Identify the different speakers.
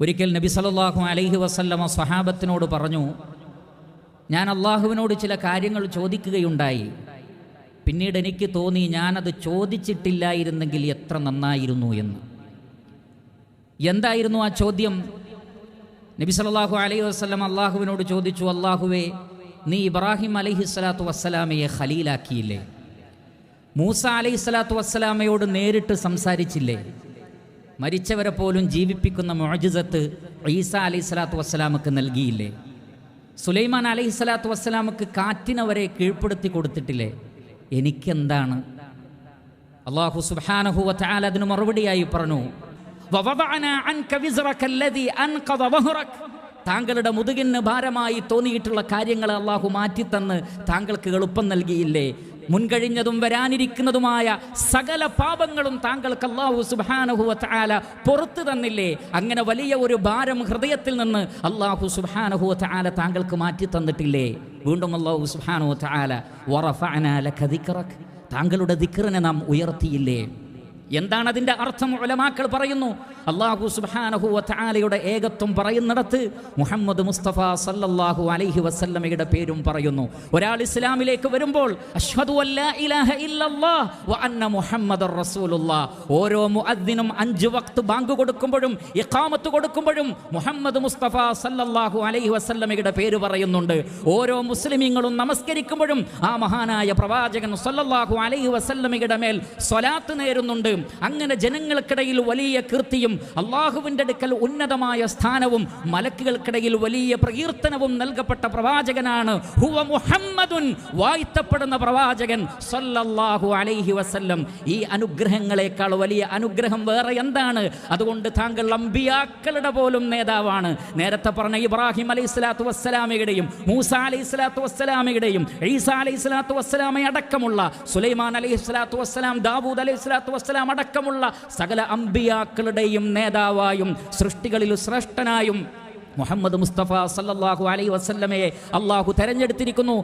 Speaker 1: ഒരിക്കൽ നബി സല്ലല്ലാഹു അലൈഹി വസല്ലമ സ്വഹാബത്തിനോട് പറഞ്ഞു ഞാൻ അള്ളാഹുവിനോട് ചില കാര്യങ്ങൾ ചോദിക്കുകയുണ്ടായി. പിന്നീട് എനിക്ക് തോന്നി ഞാനത് ചോദിച്ചിട്ടില്ലായിരുന്നെങ്കിൽ എത്ര നന്നായിരുന്നു എന്ന്. എന്തായിരുന്നു ആ ചോദ്യം? നബി സല്ലല്ലാഹു അലൈഹി വസ്ലം അള്ളാഹുവിനോട് ചോദിച്ചു അള്ളാഹുവേ നീ ഇബ്രാഹിം അലൈഹി സ്വലാത്തു വസ്സലാമയെ ഖലീലാക്കിയില്ലേ? മൂസ അലൈഹി സ്വലാത്തു വസ്സലാമയോട് നേരിട്ട് സംസാരിച്ചില്ലേ? മരിച്ചവരെ പോലും ജീവിപ്പിക്കുന്ന മോജിസത്ത് ഈസ അലൈഹി സ്വലാത്തു വസ്സലാമക്ക് നൽകിയില്ലേ? സുലൈമാൻ അലൈഹി സ്വലാത്തു വസ്സലാമക്ക് കാറ്റിനവരെ കീഴ്പ്പെടുത്തി കൊടുത്തിട്ടില്ലേ? എനിക്കെന്താണ്? അള്ളാഹു സുബ്ഹാനഹു വതആല അതിന് മറുപടിയായി പറഞ്ഞു. താങ്കളുടെ മുതുകിന് ഭാരമായി തോന്നിയിട്ടുള്ള കാര്യങ്ങൾ അള്ളാഹു മാറ്റിത്തന്ന് താങ്കൾക്ക് എളുപ്പം നൽകിയില്ലേ? മുൻകഴിഞ്ഞതും വരാനിരിക്കുന്നതുമായ സകല പാപങ്ങളും താങ്കൾക്ക് അള്ളാഹു സുബാനഹു വതആല പുറത്തു തന്നില്ലേ? അങ്ങനെ വലിയ ഒരു ഭാരം ഹൃദയത്തിൽ നിന്ന് അള്ളാഹു സുബാനഹു വതആല താങ്കൾക്ക് മാറ്റി തന്നിട്ടില്ലേ? വീണ്ടും അള്ളാഹു സുബാനു വതആല വറഫഅനാ ലക ദിക്റക. താങ്കളുടെ ദിക്കറിനെ നാം ഉയർത്തിയില്ലേ? എന്താണ് അതിന്റെ അർത്ഥം ഉലമാക്കൾ പറയുന്നു? അള്ളാഹു സുബാനഹു വാലയുടെ ഏകത്വം പറയുന്നിടത്ത് മുഹമ്മദ് മുസ്തഫ സല്ലല്ലാഹു അലൈഹി വസല്ലമയുടെ പേരും പറയുന്നു. ഒരാൾ ഇസ്ലാമിലേക്ക് വരുമ്പോൾ അഷ്ഹദു വ ഓരോ മുഅദ്ദിനും അഞ്ച് വക്ത് ബാങ്ക് കൊടുക്കുമ്പോഴും ഇഖാമത്ത് കൊടുക്കുമ്പോഴും മുഹമ്മദ് മുസ്തഫ സല്ലല്ലാഹു അലൈഹി വസല്ലമയുടെ പേര് പറയുന്നുണ്ട്. ഓരോ മുസ്ലിമീങ്ങളും നമസ്കരിക്കുമ്പോഴും ആ മഹാനായ പ്രവാചകൻ സല്ലല്ലാഹു അലൈഹി വസല്ലമയുടെ മേൽ സ്വലാത്ത് നേരുന്നുണ്ട്. അങ്ങനെ ജനങ്ങൾക്കിടയിൽ വലിയ കീർത്തിയും അള്ളാഹുവിന്റെ അടുക്കൽ ഉന്നതമായ സ്ഥാനവും മലക്കുകൾക്കിടയിൽ വലിയ പ്രകീർത്തനവും നൽകപ്പെട്ട പ്രവാചകനാണ്. ഹുവ മുഹമ്മദുൻ വാഴ്ത്തപ്പെടുന്ന പ്രവാചകൻ സല്ലല്ലാഹു അലൈഹി വസല്ലം. ഈ അനുഗ്രഹങ്ങളെക്കാൾ വലിയ അനുഗ്രഹം വേറെ എന്താണ്? അതുകൊണ്ട് താങ്കൾ അമ്പിയാക്കളുടെ പോലും നേതാവാണ്. നേരത്തെ പറഞ്ഞ ഇബ്രാഹിം അലൈഹി സ്വലാത്തു വസ്സലാമയുടെയും മൂസ അലൈഹി സ്വലാത്തു വസ്സലാമയുടെയും ഈസ അലൈഹി സ്വലാത്തു വസ്സലാമ അടക്കമുള്ള സുലൈമാൻ അലൈഹി സ്വലാത്തു വസ്സലാം ദാവൂദ് അലൈഹി സ്വലാത്തു വസ്സലാം അടക്കമുള്ള സകല അമ്പിയാക്കളുടെയും നേതാവായും സൃഷ്ടികളിൽ ശ്രേഷ്ഠനായും മുഹമ്മദ് മുസ്തഫ സല്ലാഹു അലൈ വസല്ലമയെ അള്ളാഹു തെരഞ്ഞെടുത്തിരിക്കുന്നു.